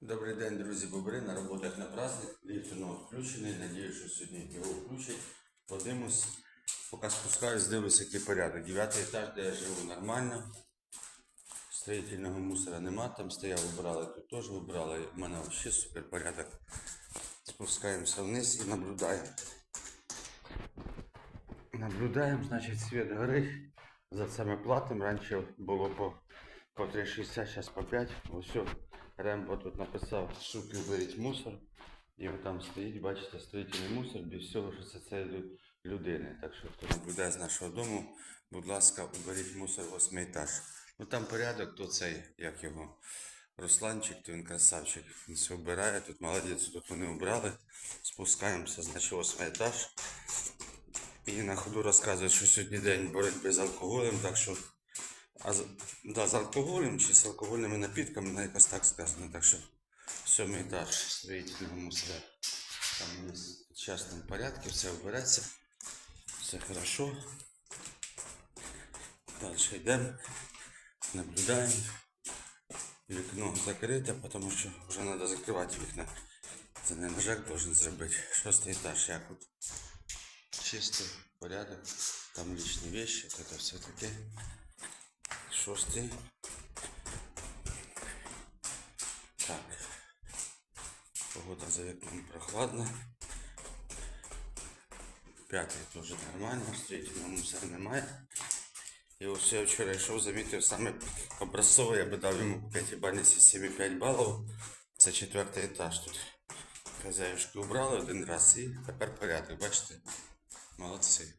Добрий день, друзі бобри. На роботах на праздник. Ліфт ну, включений. Надіюсь, що сьогодні його включать. Подивимось. Поки спускаюсь, дивлюсь, який порядок. Дев'ятий етаж, де я живу нормально. Строїтельного мусора нема. Там стояв, вибирали, тут теж вибирали. У мене взагалі супер порядок. Спускаємося вниз і наблюдаємо. Наблюдаємо, значить, світ горить. За це ми платимо. Раніше було по, по 3,60, зараз по 5. Ось. Рембо тут написав, суки, беріть мусор. І там стоїть, бачите, строїтельний мусор, без всього, що це це людини. Так що хто наблюдає з нашого дому, будь ласка, уберіть мусор восьмий етаж. Ну там порядок, то цей, як його, Русланчик, то він красавчик. Він все вбирає, тут молодець, тут вони убрали. Спускаємося, значить, восьмий етаж. І на ходу розказують, що сьогодні день боротьби з алкоголем, так що а з, да, з алкоголем чи з алкогольними напідками, ну, якось так сказано. Так що сьомий етаж строїтельного мусора. Там у нас в частному порядку, все вбереться. Все хорошо. Далі йдемо, наблюдаємо. Вікно закрите, тому що вже треба закривати вікна. Це не нажак должен зробити. Шостий етаж, як тут. Чистий порядок. Там лишні вещи, це все таке. Шостий. Так. Погода за вікном прохладна. П'ятий теж нормально, третього мусора немає. І ось я вчора йшов, замітив саме образцовий, я би дав йому по 5 бальній системі 5 балів. Це четвертий етаж тут. Хазяюшки убрали один раз і тепер порядок, бачите? Молодці.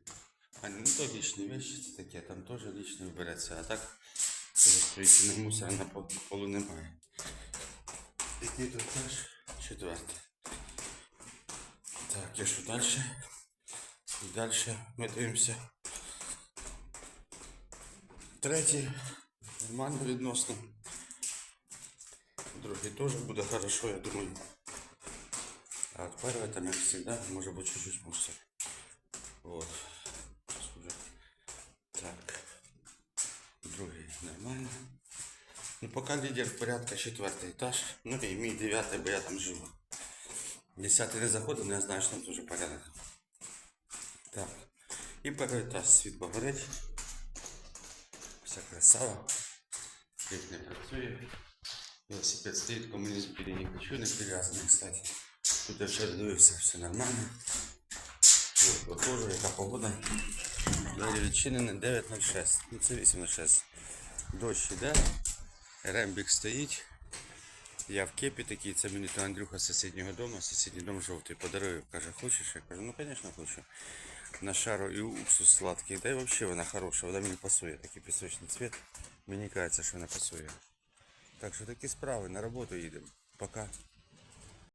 А ну то лишні вещи це таке, там теж лишнє вбереться, а так строїтельного мусора на полу немає. Який тут теж четвертий. Так, я що далі? І далі ми дивимося. Третій. Нормально відносно. Другий теж буде хорошо, я думаю. А от перший там, як завжди, може бути чуть-чуть мусор. Вот. Сейчас уже. Так. Другий нормально. Ну, пока лидер в порядке, четвертый этаж. Ну и мій дев'ятий, бо я там живу. Десятий не заходив, я знаю, що там дуже порядок. Так. І перший етаж світло горить. Вся красава. Ліфт не працює. Велосипед стоїть, комунізм не хочу, не прив'язаний, кстати. Тут я вже дивився, все нормально. От, Отожу, яка погода. Двері відчинені 9.06. Ну це 8.06. Дощ іде. Рембік стоїть. Я в кепі такий, це мені то Андрюха з сусіднього дому, сусідній дом жовтий подарує. Каже, хочеш? Я кажу, ну звісно хочу. На шару і уксус сладкий. Да і взагалі вона хороша, вона мені пасує. Такий пісочний цвіт. Мені кажеться, що вона пасує. Так що такі справи, на роботу їдемо. Пока.